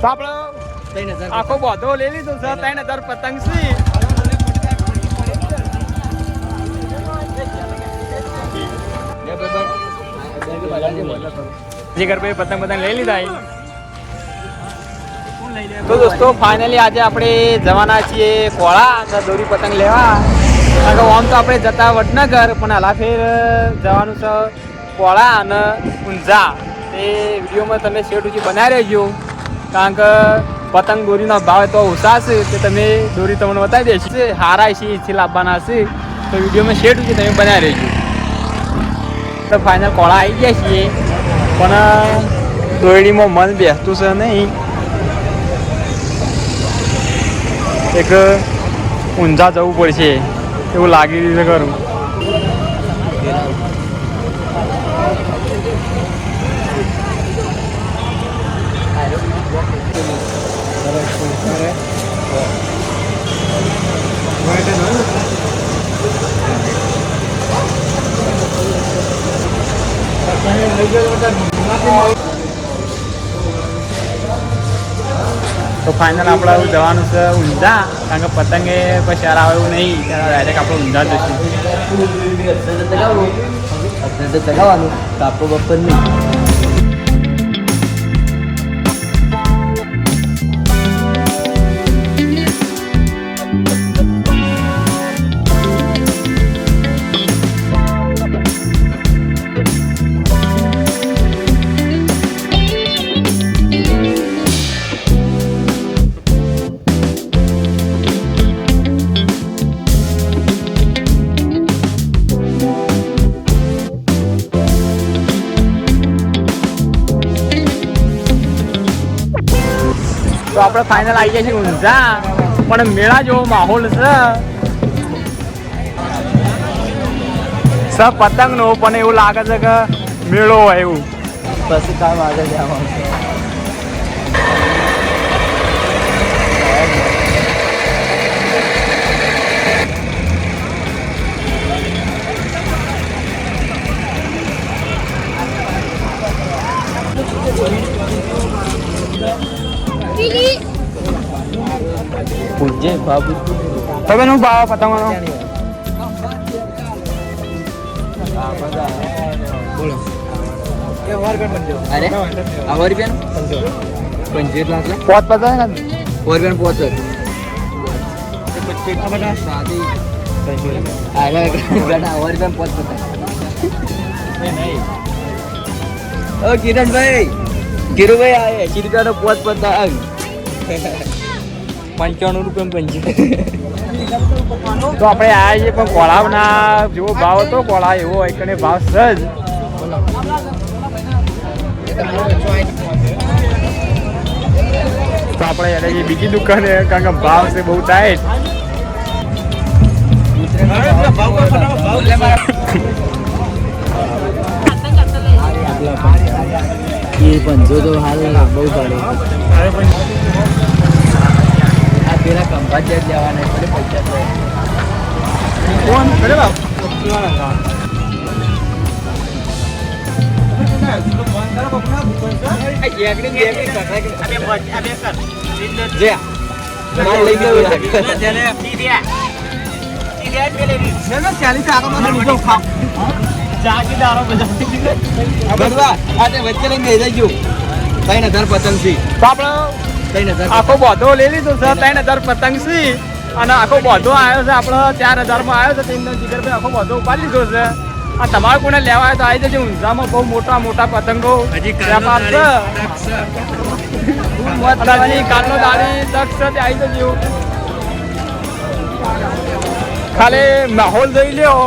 તો આપણે આખો બોધો લઈ લીધો છે ત્રણ હજાર પતંગ છે. જીગરભાઈ પતંગ પતંગ લઈ લીધા તો દોસ્તો ફાઇનલી આજે આપણે જવાના છીએ કોળા અને દોરી પતંગ લેવા. કારણ ઓમ તો આપણે જતા વડનગર પણ હલાફેર જવાનું છે કોળા અને ઊંઝા. તે વિડીયોમાં તમે શેઠ સુધી બનાવી રહેજો. કારણ કે પતંગ દોરીનો ભાવ તો ઓછા છે તે તમે દોરી તમને બતાવી દેશે હારા છે, એથી લાવવાના છે. તો વિડીયોમાં શેડ છે તમે બનાવી રહેજો. તો ફાઇનલ કોળા આવી ગયા છીએ. પણ દોરડીમાં મન બેસતું છે નહીં. એક ઊંઝા જવું પડશે. એવું લાગી રહ્યું છે ખરું. તો ફાઇનલ આપણે હવે જવાનું છે ઊંઝા કારણ કે પતંગે પછી ચાર આવે એવું નહીં ત્યારે ડાયરેક્ટ આપણે ઊંઝા જશું ચગાવવાનું કાપો બપોર નહીં તો આપણે ફાઇનલ આવી ગયા છીએ ઊંઝા. પણ મેળા જેવો માહોલ છે. સ પતંગનો પણ એવું લાગે છે કે મેળો હોય એવું. પછી કામ આગળ જવાનું પૂજ્ય બાબુ તમે શું ભાવ પતંગનો બોલો અરે આ વર બેન પંચવીસ લાખ લે પોત પતંગ ને વર બેન પોચ સાદી આગળ ગણા વર બેન પોચ પતા ઓ કિરણભાઈ કિરુભાઈ આ એસી રૂપિયાનો પોચ પતંગ પંચાણું રૂપિયા પંચી. તો આપણે આ છીએ પણ કોળાવના જેવો ભાવ હતો કોળા એવો હોય કને ભાવ સજ તો આપણે એને જે બીજી દુકાને કારણ કે ભાવ છે બહુ ટાઈટ એ પંચો તો હાલ બહુ પડે આ પેલા કંપા જ જવાના પડે પૈસા તો કોણ કરે બાપ. જે વચ્ચે લઈને. ત્રણ હજાર પતંગ આપણે ત્રણ હજાર આખો બોધો લઈ લીધો છે ત્રણ હજાર પતંગ છે અને આખો બોધો આવ્યો છે આપણો ચાર હજારમાં આવ્યો છે જીગરભાઈ આખો બોધો ઉપાડી લીધો છે. આ તમારે કોને લેવા તો આવી જજો ઊંઝામાં બહુ મોટા મોટા પતંગો. વેપાર છે. કાલનો દાડી તક છે તે આવી જજો. ખાલી માહોલ જોઈ લ્યો.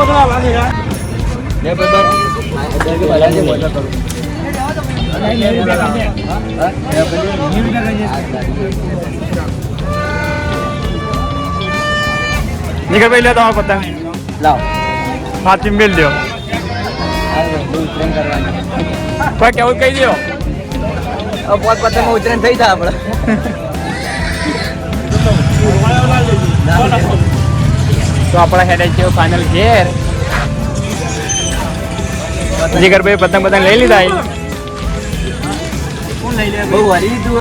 બોટલા ભાગી જા લે ભાઈ બોટલા કરું નીકળ ભાઈ લે તમારા પત્તા લાવ હાથી મેલ દો કોઈ કેવું કહી દો પોત પત્તામાં ઉતરણ થઈ જાય આપણે તો આપણા હેડે છે ફાઇનલ ઘેર. જીગરભાઈ પતંગ પતંગ લઈ લીધા બહુ લીધું